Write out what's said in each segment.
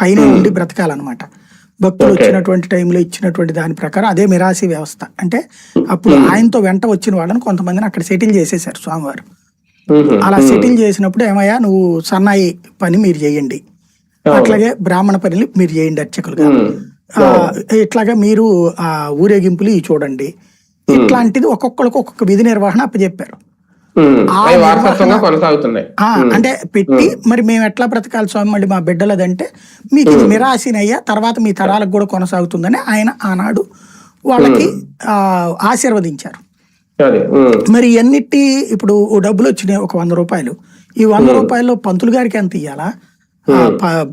పైన ఉండి బ్రతకాలన్నమాట. భక్తులు వచ్చినటువంటి టైంలో ఇచ్చినటువంటి దాని ప్రకారం అదే మిరాసి వ్యవస్థ. అంటే అప్పుడు ఆయనతో వెంట వచ్చిన వాళ్ళని కొంతమందిని అక్కడ సెటిల్ చేసేశారు స్వామివారు. అలా సెటిల్ చేసినప్పుడు ఏమయ్యా నువ్వు సన్నాయి పని మీరు చేయండి. అట్లాగే బ్రాహ్మణ పనులు మీరు చేయండి అర్చకులుగా. ఇట్లాగా మీరు ఆ ఊరేగింపులు చూడండి. ఇట్లాంటిది ఒక్కొక్కరికి ఒక్కొక్క విధి నిర్వహణ అప్పచెప్పారు. అంటే పెట్టి మరి మేము ఎట్లా బ్రతకాలి స్వామి మళ్ళీ మా బిడ్డలదంటే మీకు ఇది మిరాసినయ్యా తర్వాత మీ తరాలకు కూడా కొనసాగుతుందని ఆయన ఆనాడు వాళ్ళకి ఆ, ఆశీర్వదించారు. మరి ఎన్నిటి ఇప్పుడు డబ్బులు వచ్చినాయి ఒక వంద రూపాయలు. ఈ వంద రూపాయల్లో పంతులు గారికి ఎంత ఇయ్యాలా?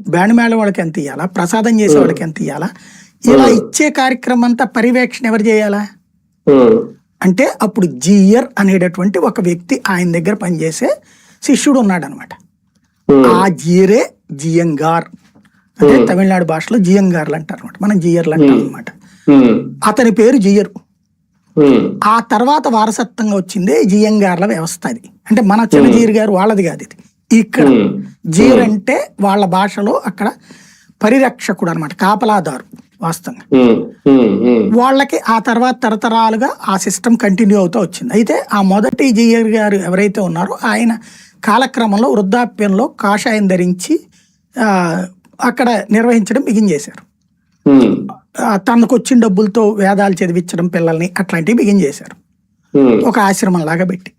బ్యాండ్ మేళ వాళ్ళకి ఎంత ఇయ్యాలా? ప్రసాదం చేసే వాళ్ళకి ఎంత ఇయ్యాలా? ఇలా ఇచ్చే కార్యక్రమం అంతా పర్యవేక్షణ ఎవరు చేయాలా? అంటే అప్పుడు జియర్ అనేటటువంటి ఒక వ్యక్తి ఆయన దగ్గర పనిచేసే శిష్యుడు ఉన్నాడు అనమాట ఉమ్, ఆ జియరే జియంగార్. అంటే తమిళనాడు భాషలో జియంగార్లు అంటారు అనమాట మనం జియర్లు అంటాం అనమాట ఉమ్, అతని పేరు జియర్. ఆ తర్వాత వారసత్వంగా వచ్చిందే జియంగార్ల వ్యవస్థ అది. అంటే మన చిన్నజీరి గారు వాళ్ళది కాదు ఇది. ఇక్కడ జీర్ అంటే వాళ్ళ భాషలో అక్కడ పరిరక్షకుడు అనమాట కాపలాదారు. వాస్తవంగా. వాళ్ళకి ఆ తర్వాత తరతరాలుగా ఆ సిస్టమ్ కంటిన్యూ అవుతూ వచ్చింది. అయితే ఆ మొదటి జియర్ గారు ఎవరైతే ఉన్నారో ఆయన కాలక్రమంలో వృద్ధాప్యంలో కాషాయం ధరించి అక్కడ నిర్వహించడం బిగించేశారు. ఉమ్, ఆ, తనకు వచ్చిన డబ్బులతో వేదాలు చదివించడం పిల్లల్ని అట్లాంటివి బిగించేశారు. ఉమ్. ఒక ఆశ్రమం లాగా పెట్టి.